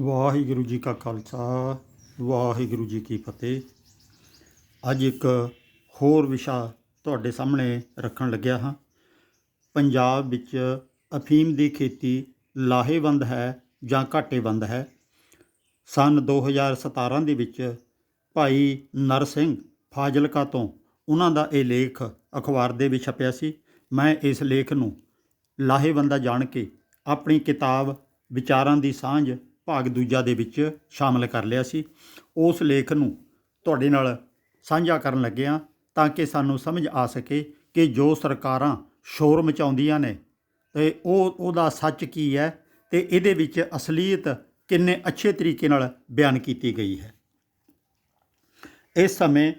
ਵਾਹਿਗੁਰੂ ਜੀ ਕਾ ਖਾਲਸਾ, ਵਾਹਿਗੁਰੂ ਜੀ ਕੀ ਫਤਿਹ। ਅੱਜ ਇੱਕ ਹੋਰ ਵਿਸ਼ਾ ਤੁਹਾਡੇ ਸਾਹਮਣੇ ਰੱਖਣ ਲੱਗਿਆ ਹਾਂ। ਪੰਜਾਬ ਵਿੱਚ ਅਫੀਮ ਦੀ ਖੇਤੀ ਲਾਹੇਵੰਦ ਹੈ ਜਾਂ ਘਾਟੇਵੰਦ ਹੈ? ਸਨ 2017 ਦੇ ਵਿੱਚ ਭਾਈ ਨਰ ਸਿੰਘ ਫਾਜ਼ਿਲਕਾ ਤੋਂ ਉਹਨਾਂ ਦਾ ਇਹ ਲੇਖ ਅਖਬਾਰ ਦੇ ਵਿੱਚ ਛਪਿਆ ਸੀ। ਮੈਂ ਇਸ ਲੇਖ ਨੂੰ ਲਾਹੇਵੰਦਾ ਜਾਣ ਕੇ ਆਪਣੀ ਕਿਤਾਬ ਵਿਚਾਰਾਂ ਦੀ ਸਾਂਝ ਭਾਗ ਦੂਜਾ ਦੇ ਵਿੱਚ ਸ਼ਾਮਲ ਕਰ ਲਿਆ ਸੀ। ਉਸ ਲੇਖ ਨੂੰ ਤੁਹਾਡੇ ਨਾਲ ਸਾਂਝਾ ਕਰਨ ਲੱਗਿਆ ਤਾਂ ਕਿ ਸਾਨੂੰ ਸਮਝ ਆ ਸਕੇ ਕਿ ਜੋ ਸਰਕਾਰਾਂ ਸ਼ੋਰ ਮਚਾਉਂਦੀਆਂ ਨੇ ਤੇ ਉਹ, ਉਹਦਾ ਸੱਚ ਕੀ ਹੈ ਤੇ ਇਹਦੇ ਵਿੱਚ ਅਸਲੀਅਤ ਕਿੰਨੇ ਅੱਛੇ ਤਰੀਕੇ ਨਾਲ ਬਿਆਨ ਕੀਤੀ ਗਈ ਹੈ। ਇਸ ਸਮੇਂ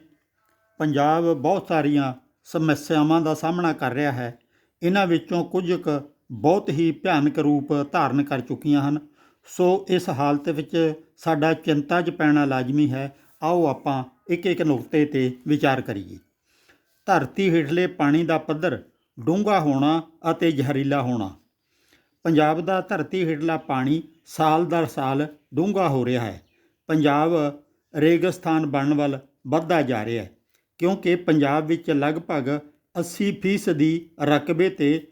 ਪੰਜਾਬ ਬਹੁਤ ਸਾਰੀਆਂ ਸਮੱਸਿਆਵਾਂ ਦਾ ਸਾਹਮਣਾ ਕਰ ਰਿਹਾ ਹੈ। ਇਹਨਾਂ ਵਿੱਚੋਂ ਕੁਝ ਕੁ ਬਹੁਤ ਹੀ ਭਿਆਨਕ ਰੂਪ ਧਾਰਨ ਕਰ ਚੁੱਕੀਆਂ ਹਨ। ਸੋ ਇਸ ਹਾਲਤ ਵਿੱਚ ਸਾਡਾ ਚਿੰਤਾ 'ਚ ਪੈਣਾ ਲਾਜ਼ਮੀ ਹੈ। ਆਓ ਆਪਾਂ ਇੱਕ ਇੱਕ ਨੁਕਤੇ ਤੇ ਵਿਚਾਰ ਕਰੀਏ। ਧਰਤੀ ਹੇਠਲੇ ਪਾਣੀ ਦਾ ਪੱਧਰ, ਡੂੰਘਾ ਹੋਣਾ ਅਤੇ ਜ਼ਹਿਰੀਲਾ ਹੋਣਾ। ਪੰਜਾਬ ਦਾ ਧਰਤੀ ਹੇਠਲਾ ਪਾਣੀ ਸਾਲ ਦਰ ਸਾਲ ਡੂੰਘਾ ਹੋ ਰਿਹਾ ਹੈ। ਪੰਜਾਬ ਰੇਗਿਸਤਾਨ ਬਣਨ ਵੱਲ ਵੱਧਦਾ ਜਾ ਰਿਹਾ ਹੈ, ਕਿਉਂਕਿ ਪੰਜਾਬ ਵਿੱਚ ਲਗਭਗ 80% ਦੀ ਰਕਬੇ ਤੇ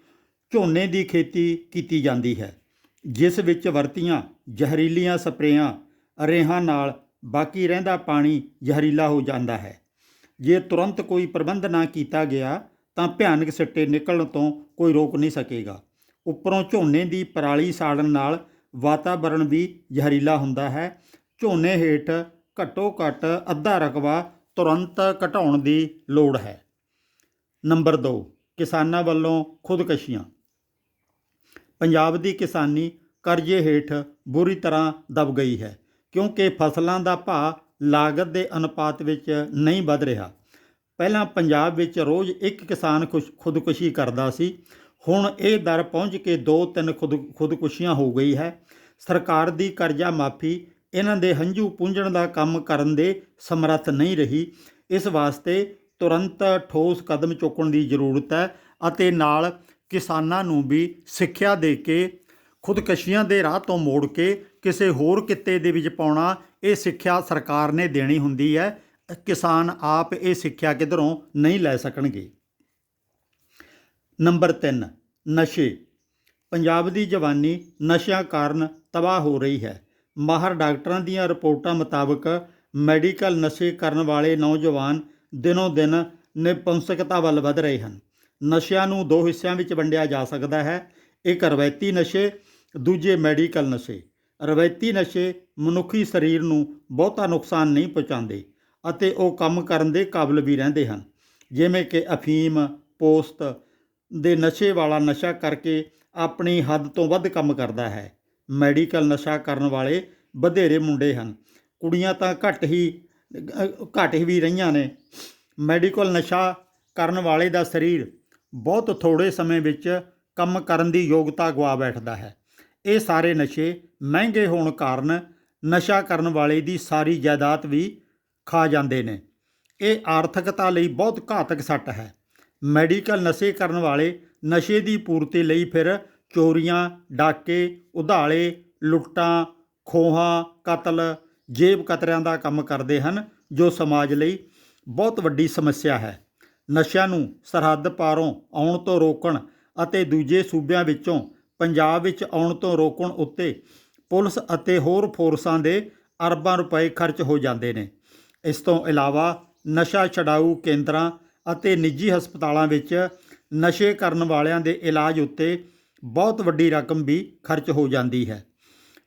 ਝੋਨੇ ਦੀ ਖੇਤੀ ਕੀਤੀ ਜਾਂਦੀ ਹੈ। ਜਿਸ ਵਿੱਚ ਵਰਤੀਆਂ ਜ਼ਹਿਰੀਲੀਆਂ ਸਪਰੇਆਂ ਰੇਹਾਂ ਨਾਲ ਬਾਕੀ ਰਹਿੰਦਾ ਪਾਣੀ ਜ਼ਹਿਰੀਲਾ ਹੋ ਜਾਂਦਾ ਹੈ। ਜੇ ਤੁਰੰਤ ਕੋਈ ਪ੍ਰਬੰਧ ਨਾ ਕੀਤਾ ਗਿਆ, ਤਾਂ ਭਿਆਨਕ ਸਿੱਟੇ ਨਿਕਲਣ ਤੋਂ ਕੋਈ ਰੋਕ ਨਹੀਂ ਸਕੇਗਾ। ਉੱਪਰੋਂ ਝੋਨੇ ਦੀ ਪਰਾਲੀ ਸਾੜਨ ਨਾਲ ਵਾਤਾਵਰਣ ਵੀ ਜ਼ਹਿਰੀਲਾ ਹੁੰਦਾ ਹੈ। ਝੋਨੇ ਹੇਠ ਘੱਟੋ ਘੱਟ ਅੱਧਾ ਰਕਬਾ ਤੁਰੰਤ ਘਟਾਉਣ ਦੀ ਲੋੜ ਹੈ। ਨੰਬਰ 2 ਕਿਸਾਨਾਂ ਵੱਲੋਂ ਖੁਦਕਸ਼ੀਆਂ। ਪੰਜਾਬ ਦੀ ਕਿਸਾਨੀ ਕਰਜ਼ੇ ਹੇਠ ਬੁਰੀ ਤਰ੍ਹਾਂ ਦਬ ਗਈ ਹੈ, ਕਿਉਂਕਿ ਫਸਲਾਂ ਦਾ ਭਾਅ ਲਾਗਤ ਦੇ ਅਨੁਪਾਤ ਵਿੱਚ ਨਹੀਂ ਵੱਧ ਰਿਹਾ। ਪਹਿਲਾਂ ਪੰਜਾਬ ਵਿੱਚ ਰੋਜ਼ ਇੱਕ ਕਿਸਾਨ ਖੁਸ਼- ਖੁਦਕੁਸ਼ੀ ਕਰਦਾ ਸੀ, ਹੁਣ ਇਹ ਦਰ ਪਹੁੰਚ ਕੇ 2-3 ਖੁਦ, ਖੁਦਕੁਸ਼ੀਆਂ ਹੋ ਗਈ ਹੈ। ਸਰਕਾਰ ਦੀ ਕਰਜ਼ਾ ਮਾਫੀ ਇਹਨਾਂ ਦੇ ਹੰਝੂ ਪੂੰਝਣ ਦਾ ਕੰਮ ਕਰਨ ਦੇ ਸਮਰੱਥ ਨਹੀਂ ਰਹੀ। ਇਸ ਵਾਸਤੇ ਤੁਰੰਤ ਠੋਸ ਕਦਮ ਚੁੱਕਣ ਦੀ ਜ਼ਰੂਰਤ ਹੈ ਅਤੇ ਨਾਲ ਕਿਸਾਨਾਂ ਨੂੰ ਵੀ ਸਿੱਖਿਆ ਦੇ ਕੇ, ਖੁਦਕਸ਼ੀਆਂ ਦੇ ਰਾਹ ਤੋਂ ਮੋੜ ਕੇ ਕਿਸੇ ਹੋਰ ਕਿੱਤੇ ਦੇ ਵਿੱਚ ਪਾਉਣਾ ਇਹ ਸਿੱਖਿਆ ਸਰਕਾਰ ਨੇ ਦੇਣੀ ਹੁੰਦੀ ਹੈ। ਕਿਸਾਨ ਆਪ ਇਹ ਸਿੱਖਿਆ ਕਿਧਰੋਂ ਨਹੀਂ ਲੈ ਸਕਣਗੇ। ਨੰਬਰ 3 ਨਸ਼ੇ। ਪੰਜਾਬ ਦੀ ਜਵਾਨੀ ਨਸ਼ਿਆਂ ਕਾਰਨ ਤਬਾਹ ਹੋ ਰਹੀ ਹੈ। ਮਾਹਰ ਡਾਕਟਰਾਂ ਦੀਆਂ ਰਿਪੋਰਟਾਂ ਮੁਤਾਬਕ ਮੈਡੀਕਲ ਨਸ਼ੇ ਕਰਨ ਵਾਲੇ ਨੌਜਵਾਨ ਦਿਨੋਂ ਦਿਨ ਨਿਪੁੰਸਕਤਾ ਵੱਲ ਵਧ ਰਹੇ ਹਨ। ਨਸ਼ਿਆਂ ਨੂੰ ਦੋ ਹਿੱਸਿਆਂ ਵਿੱਚ ਵੰਡਿਆ ਜਾ ਸਕਦਾ ਹੈ। ਇੱਕ ਰਵਾਇਤੀ ਨਸ਼ੇ, ਦੂਜੇ ਮੈਡੀਕਲ ਨਸ਼ੇ। ਰਵਾਇਤੀ ਨਸ਼ੇ ਮਨੁੱਖੀ ਸਰੀਰ ਨੂੰ ਬਹੁਤਾ ਨੁਕਸਾਨ ਨਹੀਂ ਪਹੁੰਚਾਉਂਦੇ ਅਤੇ ਉਹ ਕੰਮ ਕਰਨ ਦੇ ਕਾਬਲ ਵੀ ਰਹਿੰਦੇ ਹਨ। ਜਿਵੇਂ ਕਿ ਅਫੀਮ, ਪੋਸਤ ਦੇ ਨਸ਼ੇ ਵਾਲਾ ਨਸ਼ਾ ਕਰਕੇ ਆਪਣੀ ਹੱਦ ਤੋਂ ਵੱਧ ਕੰਮ ਕਰਦਾ ਹੈ। ਮੈਡੀਕਲ ਨਸ਼ਾ ਕਰਨ ਵਾਲੇ ਵਧੇਰੇ ਮੁੰਡੇ ਹਨ। ਕੁੜੀਆਂ ਤਾਂ ਘੱਟ ਹੀ ਘੱਟ ਹੀ ਵੀ ਰਹੀਆਂ ਨੇ। ਮੈਡੀਕਲ ਨਸ਼ਾ ਕਰਨ ਵਾਲੇ ਦਾ ਸਰੀਰ ਬਹੁਤ ਥੋੜੇ ਸਮੇਂ ਵਿੱਚ ਕੰਮ ਕਰਨ ਦੀ ਯੋਗਤਾ ਗਵਾ ਬੈਠਦਾ ਹੈ। ਇਹ ਸਾਰੇ ਨਸ਼ੇ ਮਹਿੰਗੇ ਹੋਣ ਕਾਰਨ ਨਸ਼ਾ ਕਰਨ ਵਾਲੇ ਦੀ ਸਾਰੀ ਜਾਇਦਾਦ ਵੀ ਖਾ ਜਾਂਦੇ ਨੇ। ਇਹ ਆਰਥਿਕਤਾ ਲਈ ਬਹੁਤ ਘਾਤਕ ਸੱਟ ਹੈ। ਮੈਡੀਕਲ ਨਸ਼ੇ ਕਰਨ ਵਾਲੇ ਨਸ਼ੇ ਦੀ ਪੂਰਤੀ ਲਈ ਫਿਰ ਚੋਰੀਆਂ, ਡਾਕੇ, ਉਧਾਲੇ, ਲੁੱਟਾਂ, ਖੋਹਾਂ, ਕਤਲ, ਜੇਬ ਕਤਰਿਆਂ ਦਾ ਕੰਮ ਕਰਦੇ ਹਨ, ਜੋ ਸਮਾਜ ਲਈ ਬਹੁਤ ਵੱਡੀ ਸਮੱਸਿਆ ਹੈ। ਨਸ਼ਿਆਂ ਨੂੰ ਸਰਹੱਦ ਪਾਰੋਂ ਆਉਣ ਤੋਂ ਰੋਕਣ ਅਤੇ ਦੂਜੇ ਸੂਬਿਆਂ ਵਿੱਚੋਂ ਪੰਜਾਬ ਵਿੱਚ ਆਉਣ ਤੋਂ ਰੋਕਣ ਉੱਤੇ ਪੁਲਿਸ ਅਤੇ ਹੋਰ ਫੋਰਸਾਂ ਦੇ ਅਰਬਾਂ ਰੁਪਏ ਖਰਚ ਹੋ ਜਾਂਦੇ ਨੇ। ਇਸ ਤੋਂ ਇਲਾਵਾ ਨਸ਼ਾ ਛਡਾਊ ਕੇਂਦਰਾਂ ਅਤੇ ਨਿੱਜੀ ਹਸਪਤਾਲਾਂ ਵਿੱਚ ਨਸ਼ੇ ਕਰਨ ਵਾਲਿਆਂ ਦੇ ਇਲਾਜ ਉੱਤੇ ਬਹੁਤ ਵੱਡੀ ਰਕਮ ਵੀ ਖਰਚ ਹੋ ਜਾਂਦੀ ਹੈ।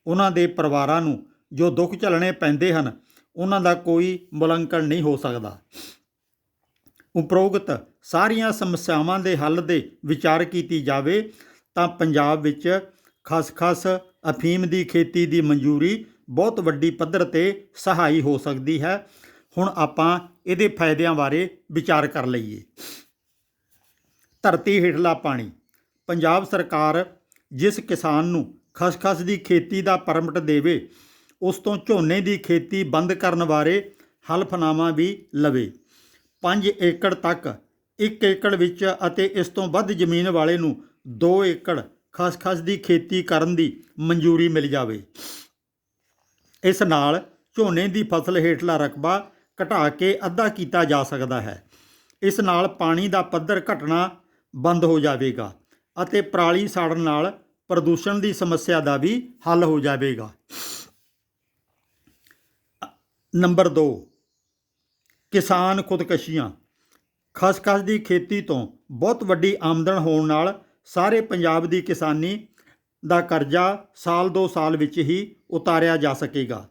ਉਹਨਾਂ ਦੇ ਪਰਿਵਾਰਾਂ ਨੂੰ ਜੋ ਦੁੱਖ ਝੱਲਣੇ ਪੈਂਦੇ ਹਨ, ਉਹਨਾਂ ਦਾ ਕੋਈ ਮੁਲੰਕਣ ਨਹੀਂ ਹੋ ਸਕਦਾ। ਉਪਰੋਕਤ ਸਾਰੀਆਂ ਸਮੱਸਿਆਵਾਂ ਦੇ ਹੱਲ ਦੇ ਵਿਚਾਰ ਕੀਤੀ ਜਾਵੇ, ਤਾਂ ਪੰਜਾਬ ਵਿੱਚ ਖਸਖਸ ਅਫੀਮ ਦੀ ਖੇਤੀ ਦੀ ਮਨਜ਼ੂਰੀ ਬਹੁਤ ਵੱਡੀ ਪੱਧਰ ਤੇ ਸਹਾਈ ਹੋ ਸਕਦੀ ਹੈ। ਹੁਣ ਆਪਾਂ ਇਹਦੇ ਫਾਇਦਿਆਂ ਬਾਰੇ ਵਿਚਾਰ ਕਰ ਲਈਏ। ਧਰਤੀ ਹੇਠਲਾ ਪਾਣੀ। ਪੰਜਾਬ ਸਰਕਾਰ ਜਿਸ ਕਿਸਾਨ ਨੂੰ ਖਸਖਸ ਦੀ ਖੇਤੀ ਦਾ ਪਰਮਿਟ ਦੇਵੇ, ਉਸ ਤੋਂ ਝੋਨੇ ਦੀ ਖੇਤੀ ਬੰਦ ਕਰਨ ਬਾਰੇ ਹਲਫਨਾਮਾ ਵੀ ਲਵੇ। 5 ਏਕੜ ਤੱਕ 1 ਏਕੜ ਵਿੱਚ ਅਤੇ ਇਸ ਤੋਂ ਵੱਧ ਜ਼ਮੀਨ ਵਾਲੇ ਨੂੰ 2 ਏਕੜ ਖਸਖਸ ਦੀ ਖੇਤੀ ਕਰਨ ਦੀ ਮਨਜ਼ੂਰੀ ਮਿਲ ਜਾਵੇ। ਇਸ ਨਾਲ ਝੋਨੇ ਦੀ ਫਸਲ ਹੇਠਲਾ ਰਕਬਾ ਘਟਾ ਕੇ ਅੱਧਾ ਕੀਤਾ ਜਾ ਸਕਦਾ ਹੈ। ਇਸ ਨਾਲ ਪਾਣੀ ਦਾ ਪੱਧਰ ਘਟਣਾ ਬੰਦ ਹੋ ਜਾਵੇਗਾ ਅਤੇ ਪਰਾਲੀ ਸਾੜਨ ਨਾਲ ਪ੍ਰਦੂਸ਼ਣ ਦੀ ਸਮੱਸਿਆ ਦਾ ਵੀ ਹੱਲ ਹੋ ਜਾਵੇਗਾ। ਨੰਬਰ 2 ਕਿਸਾਨ ਖੁਦਕਸ਼ੀਆਂ। ਖਸਖਸ ਦੀ ਖੇਤੀ ਤੋਂ ਬਹੁਤ ਵੱਡੀ ਆਮਦਨ ਹੋਣ ਨਾਲ ਸਾਰੇ ਪੰਜਾਬ ਦੀ ਕਿਸਾਨੀ ਦਾ ਕਰਜ਼ਾ ਸਾਲ 2 ਸਾਲ ਵਿੱਚ ਹੀ ਉਤਾਰਿਆ ਜਾ ਸਕੇਗਾ।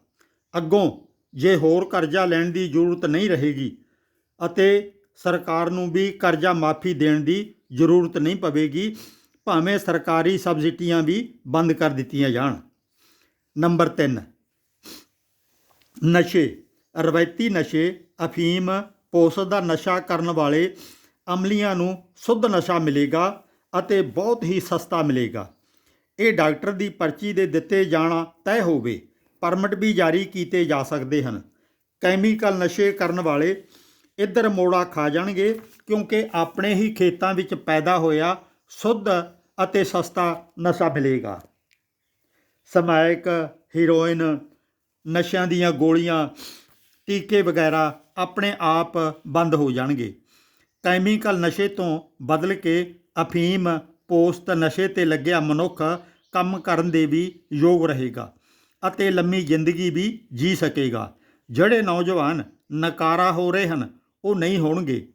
ਅੱਗੋਂ ਜੇ ਹੋਰ ਕਰਜ਼ਾ ਲੈਣ ਦੀ ਜ਼ਰੂਰਤ ਨਹੀਂ ਰਹੇਗੀ ਅਤੇ ਸਰਕਾਰ ਨੂੰ ਵੀ ਕਰਜ਼ਾ ਮਾਫੀ ਦੇਣ ਦੀ ਜ਼ਰੂਰਤ ਨਹੀਂ ਪਵੇਗੀ, ਭਾਵੇਂ ਸਰਕਾਰੀ ਸਬਸਿਡੀਆਂ ਵੀ ਬੰਦ ਕਰ ਦਿੱਤੀਆਂ ਜਾਣ। ਨੰਬਰ 3 ਨਸ਼ੇ, ਰਵਾਇਤੀ ਨਸ਼ੇ ਅਫੀਮ ਪੋਸਤ ਦਾ ਨਸ਼ਾ ਕਰਨ ਵਾਲੇ ਅਮਲੀਆਂ ਨੂੰ ਸੁੱਧ ਨਸ਼ਾ ਮਿਲੇਗਾ ਅਤੇ ਬਹੁਤ ਹੀ ਸਸਤਾ ਮਿਲੇਗਾ। ਇਹ ਡਾਕਟਰ ਦੀ ਪਰਚੀ ਦੇ ਦਿੱਤੇ ਜਾਣਾ ਤੈਅ ਹੋਵੇ। ਪਰਮਿਟ ਵੀ ਜਾਰੀ ਕੀਤੇ ਜਾ ਸਕਦੇ ਹਨ। ਕੈਮੀਕਲ ਨਸ਼ੇ ਕਰਨ ਵਾਲੇ ਇੱਧਰ ਮੋੜਾ ਖਾ ਜਾਣਗੇ ਕਿਉਂਕਿ ਆਪਣੇ ਹੀ ਖੇਤਾਂ ਵਿੱਚ ਪੈਦਾ ਹੋਇਆ ਸੁੱਧ ਅਤੇ ਸਸਤਾ ਨਸ਼ਾ ਮਿਲੇਗਾ। ਸਮਾਇਕ ਹੀਰੋਇਨ ਨਸ਼ਿਆਂ ਦੀਆਂ ਗੋਲੀਆਂ ਟੀਕੇ ਵਗੈਰਾ ਆਪਣੇ ਆਪ ਬੰਦ ਹੋ ਜਾਣਗੇ। ਕੈਮੀਕਲ ਨਸ਼ੇ ਤੋਂ ਬਦਲ ਕੇ ਅਫੀਮ ਪੋਸਤ ਨਸ਼ੇ ਤੇ ਲੱਗਿਆ ਮਨੁੱਖ ਕੰਮ ਕਰਨ ਦੇ ਵੀ ਯੋਗ ਰਹੇਗਾ ਅਤੇ ਲੰਮੀ ਜ਼ਿੰਦਗੀ ਵੀ ਜੀ ਸਕੇਗਾ। ਜਿਹੜੇ ਨੌਜਵਾਨ ਨਕਾਰਾ ਹੋ ਰਹੇ ਹਨ, ਉਹ ਨਹੀਂ ਹੋਣਗੇ।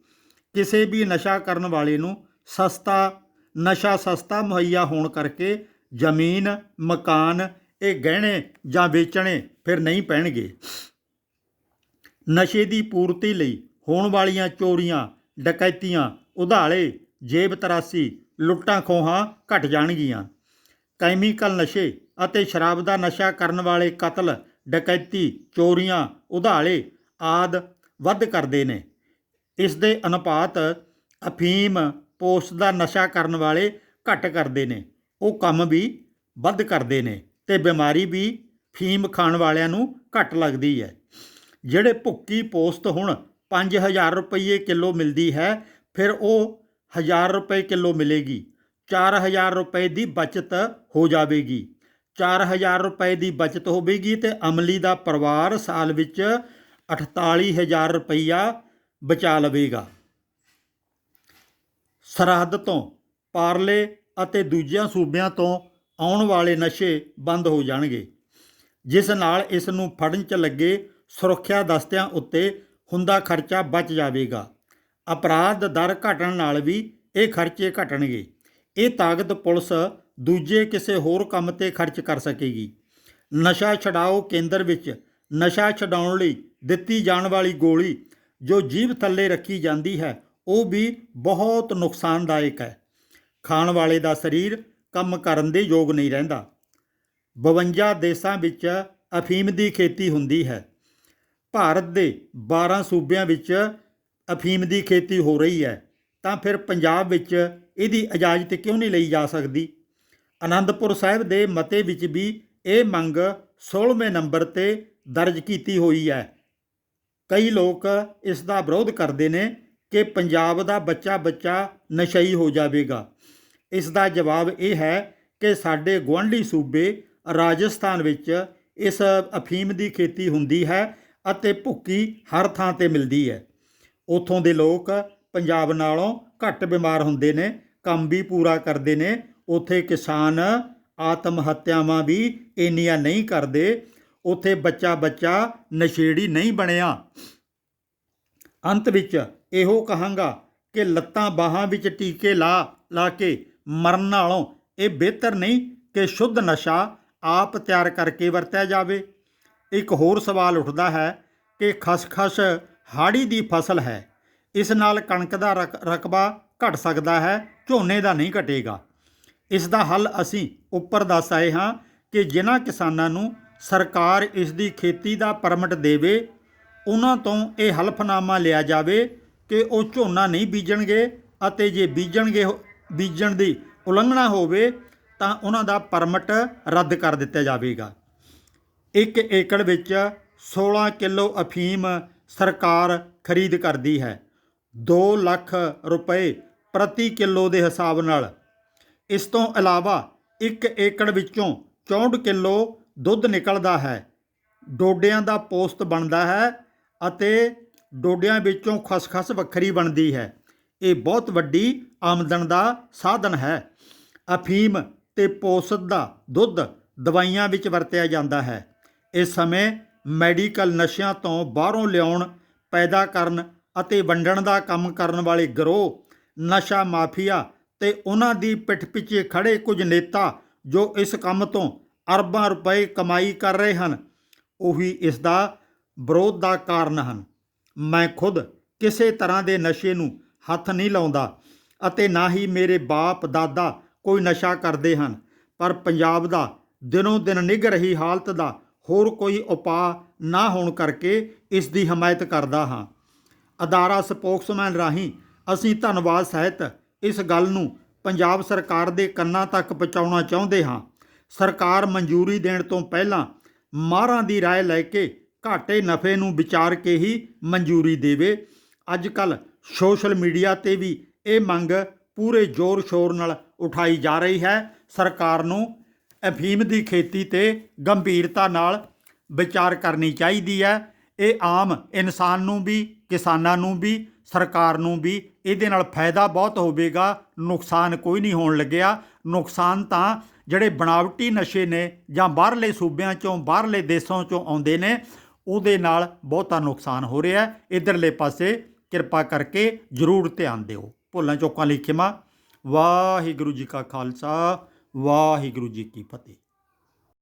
ਕਿਸੇ ਵੀ ਨਸ਼ਾ ਕਰਨ ਵਾਲੇ ਨੂੰ ਸਸਤਾ, ਨਸ਼ਾ ਸਸਤਾ ਮੁਹੱਈਆ ਹੋਣ ਕਰਕੇ ਜ਼ਮੀਨ, ਮਕਾਨ, ਇਹ ਗਹਿਣੇ ਜਾਂ ਵੇਚਣੇ ਫਿਰ ਨਹੀਂ ਪੈਣਗੇ। ਨਸ਼ੇ ਦੀ ਪੂਰਤੀ ਲਈ ਹੋਣ ਵਾਲੀਆਂ ਚੋਰੀਆਂ, ਡਕੈਤੀਆਂ, ਉਧਾਲੇ, ਜੇਬ ਤਰਾਸੀ, ਲੁੱਟਾਂ ਖੋਹਾਂ ਘਟ ਜਾਣਗੀਆਂ। ਕੈਮੀਕਲ ਨਸ਼ੇ ਅਤੇ ਸ਼ਰਾਬ ਦਾ ਨਸ਼ਾ ਕਰਨ ਵਾਲੇ ਕਤਲ, ਡਕੈਤੀ, ਚੋਰੀਆਂ, ਉਧਾਲੇ ਆਦ ਵੱਧ ਕਰਦੇ ਨੇ। ਇਸ ਦੇ ਅਨੁਪਾਤ ਅਫੀਮ ਪੋਸਟ ਦਾ ਨਸ਼ਾ ਕਰਨ ਵਾਲੇ ਘੱਟ ਕਰਦੇ ਨੇ। ਉਹ ਕੰਮ ਵੀ ਵੱਧ ਕਰਦੇ ਨੇ ਤੇ ਬਿਮਾਰੀ ਵੀ ਫੀਮ ਖਾਣ ਵਾਲਿਆਂ ਨੂੰ ਘੱਟ ਲੱਗਦੀ ਹੈ। ਜਿਹੜੇ ਭੁੱਕੀ ਪੋਸਤ ਹੁਣ 5000 ਰੁਪਏ ਕਿਲੋ ਮਿਲਦੀ ਹੈ, ਫਿਰ ਉਹ 1000 ਰੁਪਏ ਕਿਲੋ ਮਿਲੇਗੀ। 4000 ਰੁਪਏ ਦੀ ਬਚਤ ਹੋ ਜਾਵੇਗੀ। 4000 ਰੁਪਏ ਦੀ ਬਚਤ ਹੋਵੇਗੀ ਤੇ ਅਮਲੀ ਦਾ ਪਰਿਵਾਰ ਸਾਲ ਵਿੱਚ 48000 ਰੁਪਈਆ ਬਚਾ ਲਵੇਗਾ। ਸਰਹੱਦ ਤੋਂ ਪਾਰਲੇ ਅਤੇ ਦੂਜਿਆਂ ਸੂਬਿਆਂ ਤੋਂ ਆਉਣ ਵਾਲੇ ਨਸ਼ੇ ਬੰਦ ਹੋ ਜਾਣਗੇ, ਜਿਸ ਨਾਲ ਇਸ ਨੂੰ ਫੜਨ 'ਚ ਲੱਗੇ ਸੁਰੱਖਿਆ ਦਸਤਿਆਂ ਉੱਤੇ ਹੁੰਦਾ ਖਰਚਾ ਬਚ ਜਾਵੇਗਾ। ਅਪਰਾਧ ਦਰ ਘਟਣ ਨਾਲ ਵੀ ਇਹ ਖਰਚੇ ਘਟਣਗੇ। ਇਹ ਤਾਕਤ ਪੁਲਿਸ ਦੂਜੇ ਕਿਸੇ ਹੋਰ ਕੰਮ ਤੇ ਖਰਚ ਕਰ ਸਕੇਗੀ। ਨਸ਼ਾ ਛਡਾਓ ਕੇਂਦਰ ਵਿੱਚ ਨਸ਼ਾ ਛਡਾਉਣ ਲਈ ਦਿੱਤੀ ਜਾਣ ਵਾਲੀ ਗੋਲੀ ਜੋ ਜੀਭ ਥੱਲੇ ਰੱਖੀ ਜਾਂਦੀ ਹੈ, ਉਹ ਵੀ ਬਹੁਤ ਨੁਕਸਾਨਦਾਇਕ ਹੈ। ਖਾਣ ਵਾਲੇ ਦਾ ਸਰੀਰ ਕੰਮ ਕਰਨ ਦੇ ਯੋਗ ਨਹੀਂ ਰਹਿੰਦਾ। 52 ਦੇਸ਼ਾਂ ਵਿੱਚ ਅਫੀਮ ਦੀ ਖੇਤੀ ਹੁੰਦੀ ਹੈ। ਭਾਰਤ ਦੇ 12 ਸੂਬਿਆਂ ਵਿੱਚ ਅਫੀਮ ਦੀ ਖੇਤੀ ਹੋ ਰਹੀ ਹੈ, ਤਾਂ ਫਿਰ ਪੰਜਾਬ ਵਿੱਚ ਇਹਦੀ ਇਜਾਜ਼ਤ ਕਿਉਂ ਨਹੀਂ ਲਈ ਜਾ ਸਕਦੀ? ਆਨੰਦਪੁਰ ਸਾਹਿਬ ਦੇ ਮਤੇ ਵਿੱਚ ਵੀ ਇਹ ਮੰਗ 16ਵੇਂ ਨੰਬਰ ਤੇ ਦਰਜ ਕੀਤੀ ਹੋਈ ਹੈ। ਕਈ ਲੋਕ ਇਸ ਦਾ ਵਿਰੋਧ ਕਰਦੇ ਨੇ ਕਿ ਪੰਜਾਬ ਦਾ ਬੱਚਾ ਬੱਚਾ ਨਸ਼ਈ ਹੋ ਜਾਵੇਗਾ। ਇਸ ਦਾ ਜਵਾਬ ਇਹ ਹੈ ਕਿ ਸਾਡੇ ਗੁਆਂਢੀ ਸੂਬੇ ਰਾਜਸਥਾਨ ਵਿੱਚ ਇਸ ਅਫੀਮ ਦੀ ਖੇਤੀ ਹੁੰਦੀ ਹੈ ਅਤੇ ਭੁੱਕੀ ਹਰ ਥਾਂ ਤੇ ਮਿਲਦੀ ਹੈ। ਉੱਥੋਂ ਦੇ ਲੋਕ ਪੰਜਾਬ ਨਾਲੋਂ ਘੱਟ ਬਿਮਾਰ ਹੁੰਦੇ ਨੇ, ਕੰਮ ਵੀ ਪੂਰਾ ਕਰਦੇ ਨੇ। ਉੱਥੇ ਕਿਸਾਨ ਆਤਮ ਹੱਤਿਆਵਾਂ ਵੀ ਇੰਨੀਆਂ ਨਹੀਂ ਕਰਦੇ। ਉੱਥੇ ਬੱਚਾ ਬੱਚਾ ਨਸ਼ੇੜੀ ਨਹੀਂ ਬਣਿਆ। ਅੰਤ ਵਿੱਚ ਇਹੋ ਕਹਾਂਗਾ ਕਿ ਲੱਤਾਂ ਬਾਹਾਂ ਵਿੱਚ ਟੀਕੇ ਲਾ ਲਾ ਕੇ ਮਰਨ ਨਾਲੋਂ ਇਹ ਬਿਹਤਰ ਨਹੀਂ ਕਿ ਸ਼ੁੱਧ ਨਸ਼ਾ ਆਪ ਤਿਆਰ ਕਰਕੇ ਵਰਤਿਆ ਜਾਵੇ। ਇੱਕ ਹੋਰ ਸਵਾਲ ਉੱਠਦਾ ਹੈ ਕਿ ਖਸਖਸ ਹਾੜੀ ਦੀ ਫਸਲ ਹੈ। ਇਸ ਨਾਲ ਕਣਕ ਦਾ ਰਕ- ਰਕਬਾ ਘਟ ਸਕਦਾ ਹੈ, ਝੋਨੇ ਦਾ ਨਹੀਂ ਘਟੇਗਾ। ਇਸ ਦਾ ਹੱਲ ਅਸੀਂ ਉੱਪਰ ਦੱਸ ਆਏ ਹਾਂ ਕਿ ਜਿਨ੍ਹਾਂ ਕਿਸਾਨਾਂ ਨੂੰ ਸਰਕਾਰ ਇਸ ਦੀ ਖੇਤੀ ਦਾ ਪਰਮਿਟ ਦੇਵੇ, ਉਹਨਾਂ ਤੋਂ ਇਹ ਹਲਫਨਾਮਾ ਲਿਆ ਜਾਵੇ ਕਿ ਉਹ ਝੋਨਾ ਨਹੀਂ ਬੀਜਣਗੇ ਅਤੇ ਜੇ ਬੀਜਣਗੇ ਬੀਜਣ ਦੀ ਉਲੰਘਣਾ ਹੋਵੇ ਤਾਂ ਉਹਨਾਂ ਦਾ ਪਰਮਿਟ ਰੱਦ ਕਰ ਦਿੱਤਾ ਜਾਵੇਗਾ। ਇੱਕ ਏਕੜ ਵਿੱਚ 16 ਕਿਲੋ ਅਫੀਮ ਸਰਕਾਰ ਖਰੀਦ ਕਰਦੀ ਹੈ। 2 ਲੱਖ ਰੁਪਏ ਪ੍ਰਤੀ ਕਿਲੋ ਦੇ ਹਿਸਾਬ ਨਾਲ। ਇਸ ਤੋਂ ਇਲਾਵਾ ਇੱਕ ਏਕੜ ਵਿੱਚੋਂ 64 ਕਿਲੋ ਦੁੱਧ ਨਿਕਲਦਾ ਹੈ। ਡੋਡਿਆਂ ਦਾ ਪੋਸਤ ਬਣਦਾ ਹੈ ਅਤੇ ਡੋਡਿਆਂ ਵਿੱਚੋਂ ਖਸਖਸ ਵੱਖਰੀ ਬਣਦੀ ਹੈ। ਇਹ ਬਹੁਤ ਵੱਡੀ ਆਮਦਨ ਦਾ ਸਾਧਨ ਹੈ। ਅਫੀਮ ਤੇ ਪੋਸਤ ਦਾ ਦੁੱਧ ਦਵਾਈਆਂ ਵਿੱਚ ਵਰਤਿਆ ਜਾਂਦਾ ਹੈ। ਇਸ ਸਮੇਂ ਮੈਡੀਕਲ ਨਸ਼ਿਆਂ ਤੋਂ ਬਾਹਰੋਂ ਲਿਆਉਣ, ਪੈਦਾ ਕਰਨ ਅਤੇ ਵੰਡਣ ਦਾ ਕੰਮ ਕਰਨ ਵਾਲੇ ਗਰੋਹ, ਨਸ਼ਾ ਮਾਫੀਆ ਤੇ ਉਹਨਾਂ ਦੀ ਪਿੱਠ ਪਿੱਛੇ ਖੜੇ ਕੁਝ ਨੇਤਾ ਜੋ ਇਸ ਕੰਮ ਤੋਂ ਅਰਬਾਂ ਰੁਪਏ ਕਮਾਈ ਕਰ ਰਹੇ ਹਨ, ਉਹੀ ਇਸ ਦਾ ਵਿਰੋਧ ਦਾ ਕਾਰਨ ਹਨ। ਮੈਂ ਖੁਦ ਕਿਸੇ ਤਰ੍ਹਾਂ ਦੇ ਨਸ਼ੇ ਨੂੰ ਹੱਥ ਨਹੀਂ ਲਾਉਂਦਾ ਅਤੇ ਨਾ ਹੀ ਮੇਰੇ ਬਾਪ, ਦਾਦਾ ਕੋਈ ਨਸ਼ਾ ਕਰਦੇ ਹਨ, ਪਰ ਪੰਜਾਬ ਦਾ ਦਿਨੋਂ ਦਿਨ ਨਿੱਘ ਰਹੀ ਹਾਲਤ ਦਾ ਹੋਰ ਕੋਈ ਉਪਾਅ ਨਾ ਹੋਣ ਕਰਕੇ ਇਸ ਦੀ ਹਮਾਇਤ ਕਰਦਾ ਹਾਂ ਅਦਾਰਾ ਸਪੋਕਸਮੈਨ ਰਾਹੀਂ ਅਸੀਂ ਧੰਨਵਾਦ ਸਹਿਤ ਇਸ ਗੱਲ ਨੂੰ ਪੰਜਾਬ ਸਰਕਾਰ ਦੇ ਕੰਨਾਂ ਤੱਕ ਪਹੁੰਚਾਉਣਾ ਚਾਹੁੰਦੇ ਹਾਂ ਸਰਕਾਰ ਮਨਜ਼ੂਰੀ ਦੇਣ ਤੋਂ ਪਹਿਲਾਂ ਮਾਹਰਾਂ ਦੀ رائے ਲੈ ਕੇ ਘਾਟੇ ਨਫੇ ਨੂੰ ਵਿਚਾਰ ਕੇ ਹੀ ਮਨਜ਼ੂਰੀ ਦੇਵੇ ਅੱਜ ਕੱਲ ਸੋਸ਼ਲ ਮੀਡੀਆ ਤੇ ਵੀ ਇਹ ਮੰਗ ਪੂਰੇ ਜ਼ੋਰ ਸ਼ੋਰ ਨਾਲ ਉਠਾਈ ਜਾ ਰਹੀ ਹੈ ਸਰਕਾਰ ਨੂੰ ਅਫੀਮ ਦੀ ਖੇਤੀ ਤੇ ਗੰਭੀਰਤਾ ਨਾਲ ਵਿਚਾਰ ਕਰਨੀ ਚਾਹੀਦੀ ਹੈ। ਇਹ ਆਮ ਇਨਸਾਨ ਨੂੰ ਵੀ, ਕਿਸਾਨਾਂ ਨੂੰ ਵੀ, ਸਰਕਾਰ ਨੂੰ ਵੀ ਇਹਦੇ ਨਾਲ ਫਾਇਦਾ ਬਹੁਤ ਹੋਵੇਗਾ। ਨੁਕਸਾਨ ਕੋਈ ਨਹੀਂ ਹੋਣ ਲੱਗਿਆ। ਨੁਕਸਾਨ ਤਾਂ ਜਿਹੜੇ ਬਣਾਵਟੀ ਨਸ਼ੇ ਨੇ ਜਾਂ ਬਾਹਰਲੇ ਸੂਬਿਆਂ ਚੋਂ, ਬਾਹਰਲੇ ਦੇਸ਼ਾਂ ਚੋਂ ਆਉਂਦੇ ਨੇ, ਉਹਦੇ ਨਾਲ ਬਹੁਤਾ ਨੁਕਸਾਨ ਹੋ ਰਿਹਾ ਹੈ। ਇਧਰਲੇ ਪਾਸੇ ਕਿਰਪਾ ਕਰਕੇ ਜ਼ਰੂਰ ਧਿਆਨ ਦਿਓ। ਭੁੱਲਾਂ ਚੋਕਾਂ ਲਈ ਖਿਮਾ ਵਾਹਿਗੁਰੂ ਜੀ ਕਾ ਖਾਲਸਾ। ਵਾਹਿਗੁਰੂ ਜੀ ਕੀ ਫਤਿਹ।